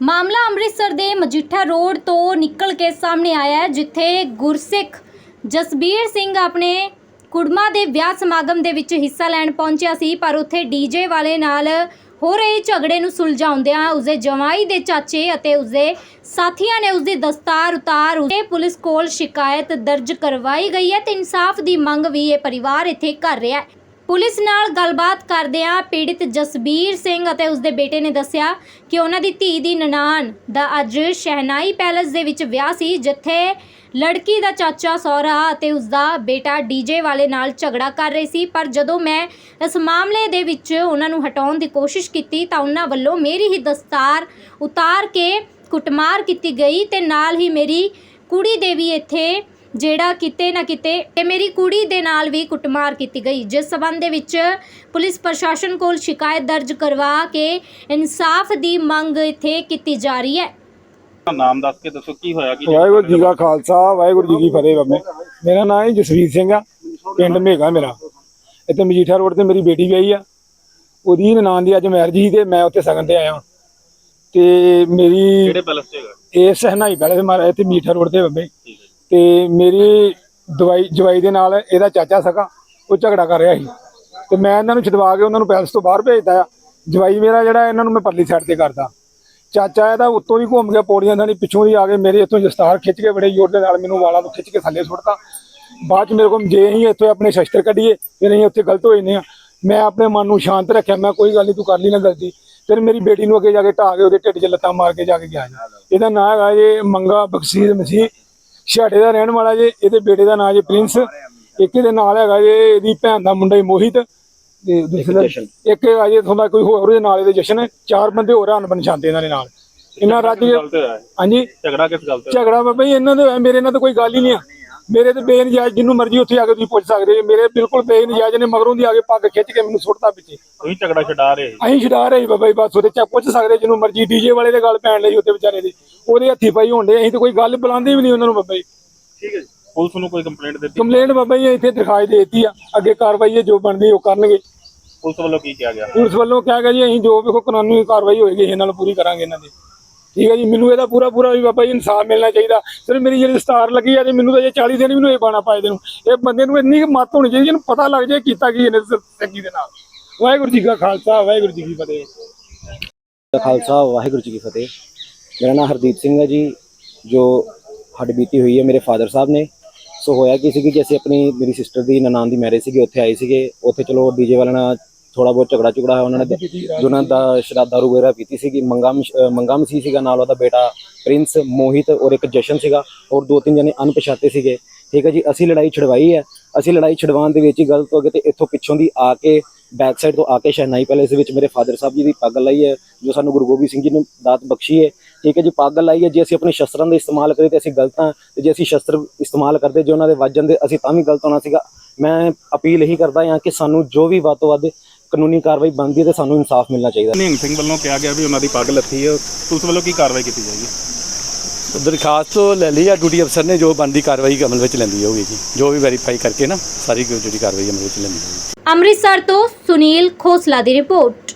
ਮਾਮਲਾ ਅੰਮ੍ਰਿਤਸਰ ਦੇ ਮਜੀਠਾ ਰੋਡ ਤੋਂ ਨਿਕਲ ਕੇ ਸਾਹਮਣੇ ਆਇਆ ਹੈ, ਜਿੱਥੇ ਗੁਰਸਿੱਖ ਜਸਬੀਰ ਸਿੰਘ ਆਪਣੇ ਕੁੜਮਾ ਦੇ ਵਿਆਹ ਸਮਾਗਮ ਦੇ ਵਿੱਚ ਹਿੱਸਾ ਲੈਣ ਪਹੁੰਚਿਆ ਸੀ, ਪਰ ਉੱਥੇ ਡੀਜੇ ਵਾਲੇ ਨਾਲ ਹੋ ਰਹੇ ਝਗੜੇ ਨੂੰ ਸੁਲਝਾਉਂਦਿਆਂ ਉਸਦੇ ਜਵਾਈ ਦੇ ਚਾਚੇ ਅਤੇ ਉਸਦੇ ਸਾਥੀਆਂ ਨੇ ਉਸਦੀ ਦਸਤਾਰ ਉਤਾਰ ਉਸੇ ਪੁਲਿਸ ਕੋਲ ਸ਼ਿਕਾਇਤ ਦਰਜ ਕਰਵਾਈ ਗਈ ਹੈ ਤੇ ਇਨਸਾਫ ਦੀ ਮੰਗ ਵੀ ਇਹ ਪਰਿਵਾਰ ਇੱਥੇ ਕਰ ਰਿਹਾ ਹੈ। ਪੁਲਿਸ ਨਾਲ ਗੱਲਬਾਤ ਕਰਦਿਆਂ ਪੀੜਿਤ ਜਸਬੀਰ ਸਿੰਘ ਅਤੇ ਉਸਦੇ ਬੇਟੇ ਨੇ ਦੱਸਿਆ ਕਿ ਉਹਨਾਂ ਦੀ ਧੀ ਦੀ ਨਨਾਣ ਦਾ ਅੱਜ ਸ਼ਹਿਨਾਈ ਪੈਲੇਸ ਦੇ ਵਿੱਚ ਵਿਆਹ ਸੀ, ਜਿੱਥੇ ਲੜਕੀ ਦਾ ਚਾਚਾ ਸਹੁਰਾ ਅਤੇ ਉਸਦਾ ਬੇਟਾ ਡੀਜੇ ਵਾਲੇ ਨਾਲ ਝਗੜਾ ਕਰ ਰਹੇ ਸੀ। ਪਰ ਜਦੋਂ ਮੈਂ ਇਸ ਮਾਮਲੇ ਦੇ ਵਿੱਚ ਉਹਨਾਂ ਨੂੰ ਹਟਾਉਣ ਦੀ ਕੋਸ਼ਿਸ਼ ਕੀਤੀ ਤਾਂ ਉਹਨਾਂ ਵੱਲੋਂ ਮੇਰੀ ਹੀ ਦਸਤਾਰ ਉਤਾਰ ਕੇ ਕੁੱਟਮਾਰ ਕੀਤੀ ਗਈ ਤੇ ਨਾਲ ਹੀ ਮੇਰੀ ਕੁੜੀ ਦੇ ਵੀ ਇੱਥੇ ਜਿਹੜਾ ਕਿਤੇ ਨਾ ਕਿਤੇ ਤੇ ਮੇਰੀ ਕੁੜੀ ਦੇ ਨਾਲ ਵੀ ਕੁੱਟਮਾਰ ਕੀਤੀ ਗਈ ਜਿਸ ਸਬੰਧ ਦੇ ਵਿੱਚ ਪੁਲਿਸ ਪ੍ਰਸ਼ਾਸਨ ਕੋਲ ਸ਼ਿਕਾਇਤ ਦਰਜ ਕਰਵਾ ਕੇ ਇਨਸਾਫ ਦੀ ਮੰਗ ਇੱਥੇ ਕੀਤੀ ਜਾ ਰਹੀ ਹੈ। ਨਾਮ ਦੱਸ ਕੇ ਦੱਸੋ ਕੀ ਹੋਇਆ ਕੀ ਵਾਹਿਗੁਰੂ ਜੀ ਕਾ ਖਾਲਸਾ ਵਾਹਿਗੁਰੂ ਜੀ ਕੀ ਫਤਿਹ ਬਾਬੇ। ਮੇਰਾ ਨਾਮ ਹੈ ਜਸਵੀਰ ਸਿੰਘ ਆ ਪਿੰਡ ਮੇਗਾ ਮੇਰਾ। ਇੱਥੇ ਮਜੀਠਾ ਰੋਡ ਤੇ ਮੇਰੀ ਬੇਟੀ ਵਿਆਹੀ ਆ। ਉਹਦੀ ਨਨਾਣ ਦੀ ਅੱਜ ਮੈਰਿਜ ਸੀ ਤੇ ਮੈਂ ਉੱਥੇ ਸਗਨ ਤੇ ਆਇਆ ਤੇ ਮੇਰੀ ਕਿਹੜੇ ਪੈਲਸ 'ਚ ਹੈਗਾ? ਇਹ ਸਹਨਾਈ ਪਹਿਲੇ ਮਾਰਾ ਇੱਥੇ ਮਜੀਠਾ ਰੋਡ ਤੇ ਬਾਬੇ। ਤੇ ਮੇਰੀ ਦਵਾਈ, ਜਵਾਈ ਦੇ ਨਾਲ ਇਹਦਾ ਚਾਚਾ ਸਕਾ ਉਹ ਝਗੜਾ ਕਰ ਰਿਹਾ ਸੀ। ਤੇ ਮੈਂ ਇਹਨਾਂ ਨੂੰ ਛਡਵਾ ਕੇ ਉਹਨਾਂ ਨੂੰ ਪੈਲਸ ਤੋਂ ਬਾਹਰ ਭੇਜਦਾ ਆ। ਜਵਾਈ ਮੇਰਾ ਜਿਹੜਾ ਇਹਨਾਂ ਨੂੰ ਮੈਂ ਪਰਲੀ ਸਾਈਡ ਤੇ ਕਰਦਾ। ਚਾਚਾ ਇਹਦਾ ਉੱਤੋਂ ਦੀ ਘੁੰਮ ਗਿਆ, ਪੌੜੀਆਂ ਦਾ ਨਹੀਂ ਪਿੱਛੋਂ ਦੀ ਆ ਕੇ ਮੇਰੇ ਇੱਥੋਂ ਦਸਤਾਰ ਖਿੱਚ ਕੇ ਬੜੇ ਜ਼ੋਰ ਦੇ ਨਾਲ ਮੈਨੂੰ ਵਾਲਾਂ ਤੋਂ ਖਿੱਚ ਕੇ ਥੱਲੇ ਸੁੱਟਤਾ। ਬਾਅਦ ਚ ਮੇਰੇ ਕੋਲ ਜੇ ਅਸੀਂ ਇੱਥੇ ਆਪਣੇ ਸ਼ਸਤਰ ਕੱਢੀਏ, ਫਿਰ ਅਸੀਂ ਉੱਥੇ ਗਲਤ ਹੋ ਜਾਂਦੇ ਆ ਮੈਂ ਆਪਣੇ ਮਨ ਨੂੰ ਸ਼ਾਂਤ ਰੱਖਿਆ, ਮੈਂ ਕੋਈ ਗੱਲ ਨਹੀਂ ਤੂੰ ਕਰ ਲਈ ਨਾ ਗਲਤੀ। ਫਿਰ ਮੇਰੀ ਬੇਟੀ ਨੂੰ ਅੱਗੇ ਜਾ ਕੇ ਢਾਹ ਕੇ ਉਹਦੇ ਢਿੱਡ 'ਚ ਲੱਤਾਂ ਮਾਰ ਕੇ ਜਾ ਕੇ ਗਿਆ ਇਹਦਾ ਨਾਂ ਹੈਗਾ ਜੇ ਮੰਗਾ ਬਖਸ਼ੀਰ ਮਸੀਹ। ਛਾੜੇ ਦਾ ਰਹਿਣ ਵਾਲਾ ਜੇ ਇਹਦੇ ਬੇਟੇ ਦਾ ਨਾਂ ਜੀ ਪ੍ਰਿੰਸ ਇੱਕ ਇਹਦੇ ਨਾਲ ਹੈਗਾ ਜੇ ਇਹਦੀ ਭੈਣ ਦਾ ਮੁੰਡਾ ਮੋਹਿਤ ਤੇ ਦੂਸਰਾ ਇੱਕ ਹੈਗਾ ਜੀ ਦਾ ਕੋਈ ਹੋਰ ਉਹਦੇ ਨਾਲ ਇਹਦੇ ਜਸ਼ਨ ਚਾਰ ਬੰਦੇ ਹੋਰ ਹਨ ਪਛਾਣਦੇ ਇਹਨਾਂ ਦੇ ਨਾਲ ਇਹਨਾਂ ਰੱਜ? ਹਾਂਜੀ ਝਗੜਾ ਕਿਸ ਗੱਲ ਤੇ? ਝਗੜਾ ਬਾਬਾ ਜੀ ਇਹਨਾਂ ਦੇ ਮੇਰੇ ਨਾਲ ਤਾਂ ਕੋਈ ਗੱਲ ਹੀ ਨਹੀਂ ਆ ਮੇਰੇ ਤੇ ਬੇਨਜਾਇਜ਼ ਜਿੰਨੂੰ ਮਰਜ਼ੀ ਉੱਥੇ ਆ ਕੇ ਤੁਸੀਂ ਪੁੱਛ ਸਕਦੇ ਜੀ ਮੇਰੇ ਬਿਲਕੁਲ ਬੇਨਜਾਇਜ਼ ਨੇ ਮਗਰੋਂ ਦੀ ਆ ਕੇ ਪੱਗ ਖਿੱਚ ਕੇ ਮੈਨੂੰ ਸੁੱਟਤਾ ਪਿੱਛੇ ਤੁਸੀਂ ਝਗੜਾ ਛਡਾ ਰਹੇ। ਅਸੀਂ ਛਡਾ ਰਹੇ ਬਾਬਾ ਜੀ ਬਸ ਉਹਦੇ ਚ ਪੁੱਛ ਸਕਦੇ ਜਿਹਨੂੰ ਮਰਜ਼ੀ ਡੀਜੇ ਵਾਲੇ ਦੇ ਗੱਲ ਪੈਣ ਲਈ ਉੱਤੇ ਵਿਚਾਰੇ ਦੇ ਉਹਦੇ ਹੱਥੀ ਪਾਈ ਹੁੰਦੇ ਅਸੀਂ ਤਾਂ ਕੋਈ ਗੱਲ ਬੁਲਾਉਂਦੇ ਵੀ ਨਹੀਂ ਉਹਨਾਂ ਨੂੰ ਬਾਬਾ ਜੀ। ਪੁਲਿਸ ਨੂੰ ਕੋਈ ਕੰਪਲੇਂਟ ਦਿੱਤੀ? ਕੰਪਲੇਂਟ ਬਾਬਾ ਜੀ ਇੱਥੇ ਦਿਖਾਈ ਦੇ ਦਿੱਤੀ ਆ। ਅੱਗੇ ਕਾਰਵਾਈ ਹੈ ਜੋ ਬਣਦੀ ਉਹ ਕਰਨਗੇ। ਪੁਲਿਸ ਵੱਲੋਂ ਕੀ ਕਿਹਾ ਗਿਆ? ਪੁਲਿਸ ਵੱਲੋਂ ਕਿਹਾ ਗਿਆ ਜੀ ਅਸੀਂ ਜੋ ਵੀ ਕੋਈ ਕਾਨੂੰਨੀ ਕਾਰਵਾਈ ਹੋਏਗੀ ਇਹਨਾਂ ਨਾਲ ਪੂਰੀ ਕਰਾਂਗੇ ਇਹਨਾਂ ਦੀ। ਠੀਕ ਹੈ ਜੀ ਮੈਨੂੰ ਇਹਦਾ ਪੂਰਾ ਪੂਰਾ ਵੀ ਬਾਬਾ ਜੀ ਇਨਸਾਫ ਮਿਲਣਾ ਚਾਹੀਦਾ। ਸਿਰ ਮੇਰੀ ਜਿਹੜੀ ਸਟਾਰ ਲੱਗੀ ਆ ਤੇ ਮੈਨੂੰ ਤਾਂ ਜੇ 40 ਦਿਨ ਵੀ ਨੂੰ ਇਹ ਬਾਣਾ ਪਾਏ ਦੇ ਨੂੰ। ਇਹ ਬੰਦੇ ਨੂੰ ਇੰਨੀ ਕੁ ਮੱਤ ਹੋਣੀ ਚਾਹੀਦੀ ਜਿਹਨੂੰ ਪਤਾ ਲੱਗ ਜਾਏ ਕੀਤਾ ਕੀ ਇਹਨੇ ਸੱਗੀ ਦੇ ਨਾਲ। ਵਾਹਿਗੁਰੂ ਜੀ ਕਾ ਖਾਲਸਾ ਵਾਹਿਗੁਰੂ ਜੀ ਕੀ ਫਤਿਹ। ਖਾਲਸਾ ਵਾਹਿਗੁਰੂ ਜੀ ਕੀ ਫਤਿਹ। ਮੇਰਾ ਨਾਮ ਹਰਦੀਪ ਸਿੰਘ ਹੈ ਜੀ, ਜੋ ਹੱਡ ਬੀਤੀ ਹੋਈ ਹੈ ਮੇਰੇ ਫਾਦਰ ਸਾਹਿਬ ਨੇ। ਸੋ ਹੋਇਆ ਕੀ ਸੀ ਕਿ ਅਸੀਂ ਆਪਣੀ, ਮੇਰੀ ਸਿਸਟਰ ਦੀ ਨਨਾਣ ਦੀ ਮੈਰਿਜ ਸੀਗੀ, ਉੱਥੇ ਆਏ ਸੀਗੇ। ਉੱਥੇ ਚਲੋ ਡੀਜੇ ਵਾਲਿਆਂ ਨਾਲ ਥੋੜਾ ਬਹੁਤ ਝਗੜਾ ਝੁਗੜਾ ਹੋਇਆ ਉਹਨਾਂ ਨੇ ਜੋ ਉਹਨਾਂ ਦਾ ਸ਼ਰਾਬ ਦਾਰੂ ਵਗੈਰਾ ਪੀਤੀ ਸੀਗੀ। ਮੰਗਮ ਮੰਗਮ ਮਸੀਹ ਸੀਗਾ, ਨਾਲ ਉਹਦਾ ਬੇਟਾ ਪ੍ਰਿੰਸ ਮੋਹਿਤ ਔਰ ਇੱਕ ਜਸ਼ਨ ਸੀਗਾ। ਔਰ ਦੋ ਤਿੰਨ ਜਣੇ ਅਣਪਛਾਤੇ ਸੀਗੇ। ਠੀਕ ਹੈ ਜੀ, ਅਸੀਂ ਲੜਾਈ ਛਡਵਾਈ ਹੈ। ਅਸੀਂ ਲੜਾਈ ਛਡਵਾਉਣ ਦੇ ਵਿੱਚ ਹੀ ਗਲਤ ਹੋ ਗਏ ਤੇ ਇੱਥੋਂ ਪਿੱਛੋਂ ਦੀ ਆ ਕੇ ਬੈਕ ਸਾਈਡ ਤੋਂ ਆ ਕੇ ਸ਼ਹਿਨਾਈ ਪੈਲੇਸ ਦੇ ਵਿੱਚ ਮੇਰੇ ਫਾਦਰ ਸਾਹਿਬ ਜੀ ਦੀ ਪੱਗ ਲਾਈ ਹੈ, ਜੋ ਸਾਨੂੰ ਗੁਰੂ ਗੋਬਿੰਦ ਸਿੰਘ ਜੀ ਨੇ ਦਾਤ ਬਖਸ਼ੀ ਹੈ। ਠੀਕ ਹੈ ਜੀ, ਪੱਗ ਲਾਈ ਹੈ, ਜੇ ਅਸੀਂ ਆਪਣੇ ਸ਼ਸਤਰਾਂ ਦਾ ਇਸਤੇਮਾਲ ਕਰੀਏ ਤੇ ਅਸੀਂ ਗਲਤ ਹਾਂ ਤੇ ਜੇ ਅਸੀਂ ਸ਼ਸਤਰ ਇਸਤੇਮਾਲ ਕਰਦੇ, ਜੇ ਉਹਨਾਂ ਦੇ ਵੱਜਣ ਦੇ, ਅਸੀਂ ਤਾਂ ਵੀ ਗਲਤ ਹੋਣਾ ਸੀਗਾ। ਮੈਂ ਅਪੀਲ ਇਹੀ ਕਰਦਾ ਹਾਂ ਕਿ ਸਾਨੂੰ ਜੋ ਵੀ ਵੱਧ ਤੋਂ ਵੱਧ ਕਾਨੂੰਨੀ ਕਾਰਵਾਈ ਬਣਦੀ ਹੈ ਤੇ ਸਾਨੂੰ ਇਨਸਾਫ ਮਿਲਣਾ ਚਾਹੀਦਾ। ਨਿਹੰਗ ਸਿੰਘ ਵੱਲੋਂ ਕਿਹਾ ਗਿਆ ਵੀ ਉਹਨਾਂ ਦੀ ਪੱਗ ਲੱਥੀ ਹੈ। ਪੁਲਿਸ ਵੱਲੋਂ ਕੀ ਕਾਰਵਾਈ ਕੀਤੀ ਜਾਏਗੀ? ਦਰਖਾਸਤ ਲੈ ਲਈ ਆ ਡਿਊਟੀ ਅਫਸਰ ਨੇ, ਜੋ ਬਣਦੀ ਕਾਰਵਾਈ ਅਮਲ ਵਿੱਚ ਲੈਂਦੀ ਹੋਊਗੀ ਜੀ। ਜੋ ਵੀ ਵੈਰੀਫਾਈ ਕਰਕੇ ਨਾ, ਸਾਰੀ ਜਿਹੜੀ ਕਾਰਵਾਈ ਅਮਲ ਵਿੱਚ ਲੈਂਦੀ ਹੋਊਗੀ। ਅੰਮ੍ਰਿਤਸਰ ਤੋਂ ਸੁਨੀਲ ਖੋਸਲਾ ਦੀ ਰਿਪੋਰਟ।